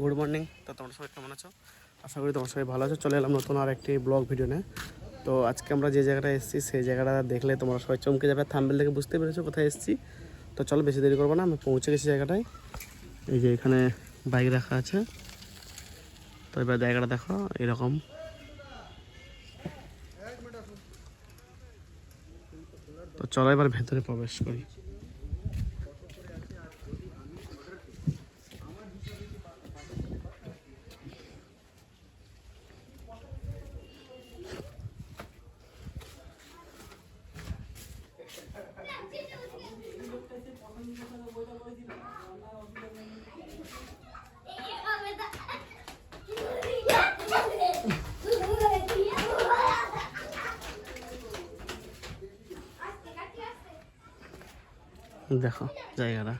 Good morning তো তোমরা সবাই কেমন আছো? আশা করি তোমার সবাই ভালো আছো। চলে এলাম নতুন আর একটি ব্লগ ভিডিও নিয়ে। তো আজকে আমরা যে জায়গাটা এসেছি, সেই জায়গাটা দেখলে তোমরা সবাই চমকে যাবে। থাম্বেল দেখে বুঝতে পেরেছ কোথায় এসেছি। তো চলো বেশি দেরি করব না, আমি পৌঁছে গেছি জায়গাটায়। এই যে এখানে বাইক রাখা আছে। তো এবার জায়গাটা দেখো, এরকম। তো চলো এবার ভেতরে প্রবেশ করি। দেখো জায়গাটা।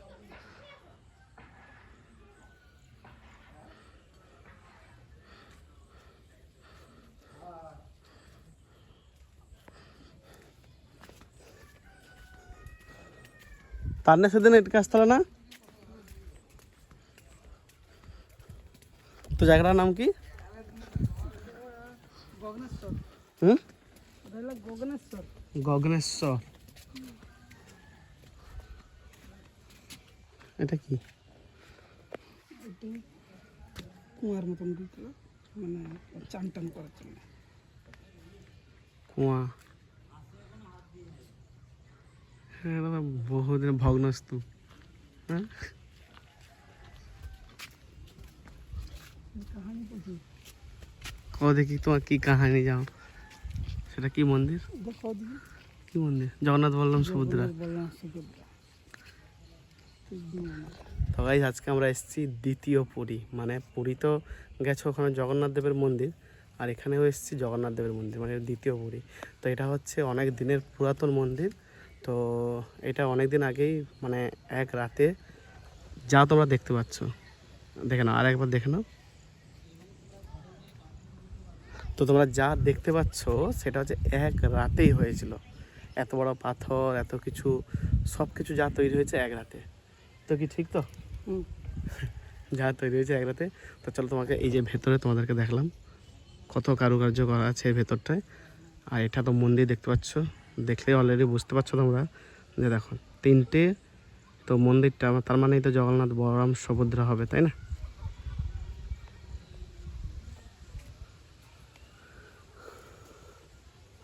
তার না সেদিন এটা কাজতলা না? তো জায়গাটার নাম কি? গগনেশ্বর। গগনেশ্বর। এটা কি? কুয়ার মতন ঢুকলো মানে চান টান করার জন্য। কুয়া। হ্যাঁ তো বহুদিন ভগ্নস্তূপ। হ্যাঁ? ও দেখি তোমার কি কাহানি যাও। সেটা কি মন্দির? কি মন্দির? জগন্নাথ বললাম সমুদ্রা সুভদ্রা। তো গাইজ আজকে আমরা এসেছি দ্বিতীয় পুরী। মানে পুরী তো গেছো ওখানে জগন্নাথ দেবের মন্দির, আর এখানেও এসেছি জগন্নাথ দেবের মন্দির মানে দ্বিতীয় পুরী। তো এটা হচ্ছে অনেক দিনের পুরাতন মন্দির। তো এটা অনেক দিন আগেই মানে এক রাতে যা তোমরা দেখতে পাচ্ছ। দেখে নাও আর একবার দেখে নাও। তো তোমরা যা দেখতে পাচ্ছ, সেটা হচ্ছে এক রাতেই হয়েছিল। এত বড় পাথর, এত কিছু সব কিছু যা তৈরি হয়েছে এক রাতে। তো কি ঠিক তো? যা তৈরি হয়েছে এক রাতে তো চলো তোমাকে এই যে ভেতরে তোমাদেরকে দেখলাম কত কারুকার্য করা আছে এই ভেতরটায়। আর এটা তো মন্দির দেখতে পাচ্ছ দেখলে অলরেডি বুঝতে পারছ তোমরা যে দেখো তিনটে তো মন্দিরটা আমার তার মানেই তো জগন্নাথ বলরাম সুভদ্রা হবে তাই না?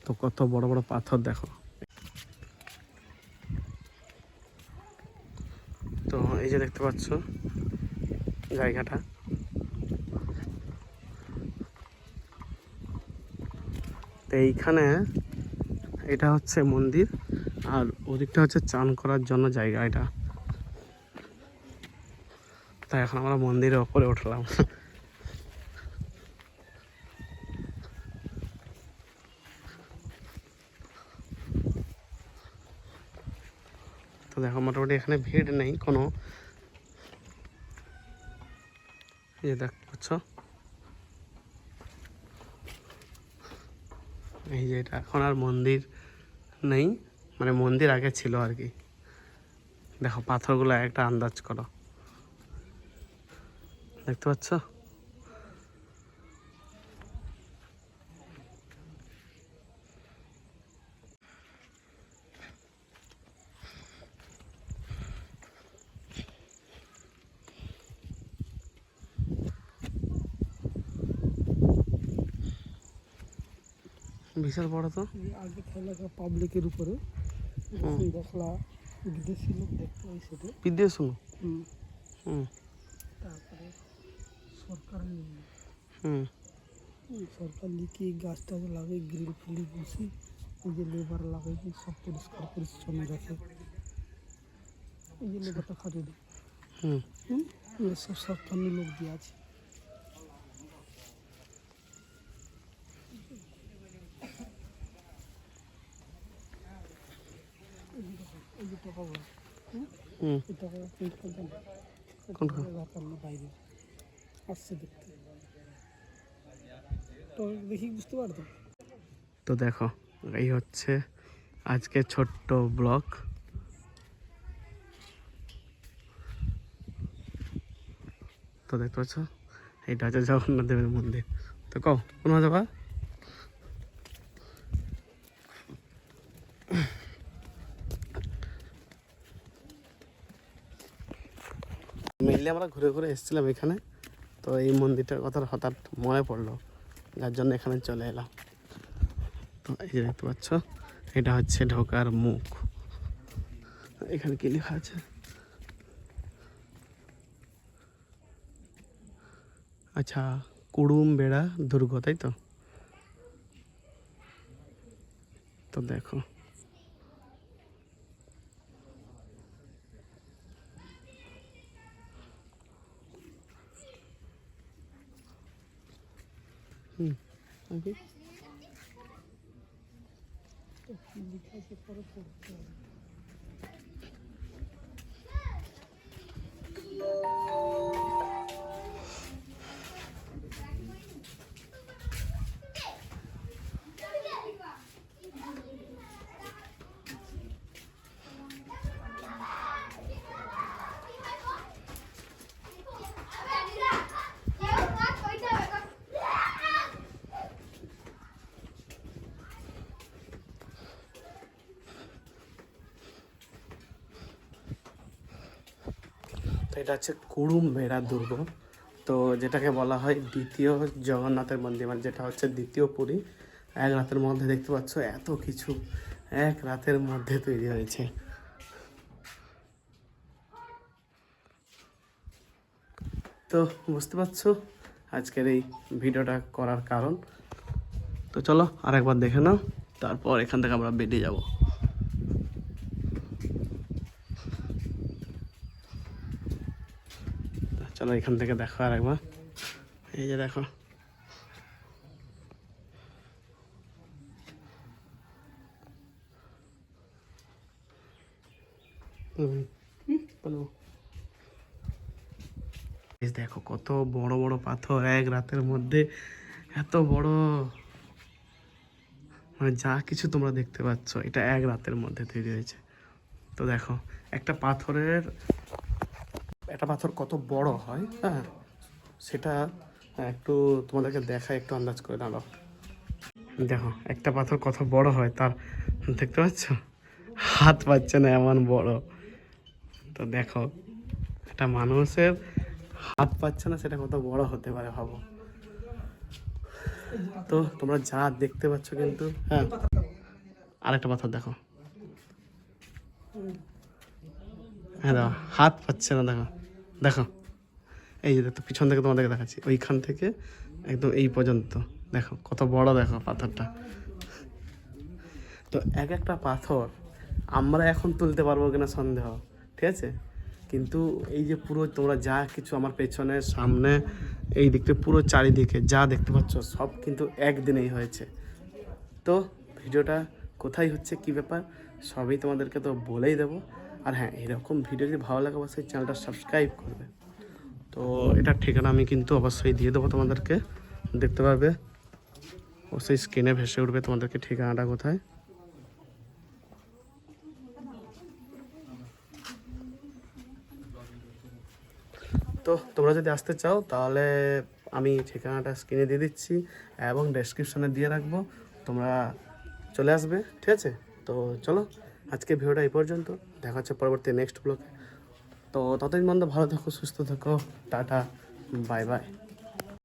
তো কত বড় বড় পাথর দেখো তো এই যে দেখতে পাচ্ছ। জায়গাটা তো এইখানে এটা হচ্ছে মন্দির, আর ওদিকটা হচ্ছে চান করার জন্য জায়গা এটা। তাই এখন আমরা মন্দিরের ওপরে উঠলাম। তো দেখো, মোটামুটি এখানে ভিড় নেই কোনো। এই দেখ পাচ্ছ এই যে এটা এখন আর মন্দির নেই মানে মন্দির আগে ছিল আর কি। দেখো, পাথরগুলো একটা আন্দাজ করো। দেখতে পাচ্ছ? বিশাল বড় তো। আগে খেলা পাবলিকের উপরে দেখলা বিদেশি লোক দেখতে হয় সেটা। বিদ্যে শুনো হুম। তারপরে সরকার হুম। সরকার লিখে গাছ টাছ লাগে গ্রিল ফিল বসে এই যে লেবার লাগাই কি সব পরিষ্কার পরিচ্ছন্ন রাখে। এই যে লেবারটা খাটিয়ে দেয় হুম। সব সরকারি লোক দিয়ে আছে এই যে টাকা বলে হুম হুম এই টাকা প্রিন্ট করতে না কোনটা? ব্যাপার না বাইরে আসছে দেখতে তো দেখো, এই হচ্ছে আজকে ছোট্ট ব্লক তো দেখতে পাচ্ছ এইটা হচ্ছে জগন্নাথ দেবের মন্দির। তো কও, কোন যাবা মেনলি আমরা ঘুরে ঘুরে এসেছিলাম এখানে। তো এই মন্দিরটার কথা হঠাৎ মনে পড়ল, যার জন্য এখানে চলে এলাম। তো এই যে দেখতে পাচ্ছ, এটা হচ্ছে ঢোকার মুখ। এখানে কি লেখা আছে? আচ্ছা কুড়ুম বেড়া দুর্গ, তাই তো? তো দেখো হুম ওকে এটা হচ্ছে কুড়ুম বেড়া দুর্গ তো যেটাকে বলা হয় দ্বিতীয় জগন্নাথের মন্দির মানে যেটা হচ্ছে দ্বিতীয় পুরী। এক রাতের মধ্যে দেখতে পাচ্ছ এত কিছু এক রাতের মধ্যে তৈরি হয়েছে। তো বুঝতে পারছ আজকের এই ভিডিওটা করার কারণ। তো চলো আরেকবার দেখে নাও, তারপর এখান থেকে আমরা বেরিয়ে যাব। চলো এখান থেকে দেখো আর একবার। এই যে দেখো। এই দেখো কত বড় বড় পাথর এক রাতের মধ্যে এত বড়। মানে যা কিছু তোমরা দেখতে পাচ্ছ এটা এক রাতের মধ্যে তৈরি হয়েছে। তো দেখো একটা পাথরের একটা পাথর কত বড় হয় হ্যাঁ? সেটা একটু তোমাদেরকে দেখায় একটু আন্দাজ করে দাঁড়াও। দেখো, একটা পাথর কত বড় হয়, তার, দেখতে পাচ্ছ? হাত পাচ্ছে না এমন বড়। তো দেখো, একটা মানুষের হাত পাচ্ছে না, সেটা কত বড় হতে পারে, ভাবো। তো তোমরা যা দেখতে পাচ্ছ কিন্তু হ্যাঁ। আরেকটা পাথর দেখো। হ্যাঁ দেখো, হাত পাচ্ছে না, দেখো। দেখো। এই যে দেখো, পিছন থেকে তোমাদেরকে দেখাচ্ছি। ওইখান থেকে একদম এই পর্যন্ত। দেখো, কত বড় দেখো পাথরটা। তো এক একটা পাথর আমরা এখন তুলতে পারব কিনা সন্দেহ, ঠিক আছে? কিন্তু এই যে পুরো তোমরা যা কিছু আমার পেছনে, সামনে, এই দিকটা পুরো চারিদিকে যা দেখতে পাচ্ছ, সব কিন্তু একদিনেই হয়েছে। তো ভিডিওটা কোথায় হচ্ছে, কি ব্যাপার, সবই তোমাদেরকে তো বলেই দেবো। আর হ্যাঁ এরকম ভিডিও যদি ভালো লাগে, অবশ্যই চ্যানেলটা সাবস্ক্রাইব করবে। তো এটার ঠিকানা আমি কিন্তু অবশ্যই দিয়ে দেবো তোমাদেরকে। দেখতে পারবে? অবশ্যই স্ক্রিনে ভেসে উঠবে তোমাদেরকে ঠিকানাটা কোথায়। তো তোমরা যদি আসতে চাও, তাহলে আমি ঠিকানাটা স্ক্রিনে দিয়ে দিচ্ছি এবং ডেসক্রিপশনে দিয়ে রাখব। তোমরা চলে আসবে, ঠিক আছে? তো চলো আজকে ভিডিওটা এই পর্যন্ত। দেখা হচ্ছে পরবর্তী নেক্সট ব্লগে তো ততদিন বন্ধ ভালো থাকো, সুস্থ থাকো, টাটা বাই বাই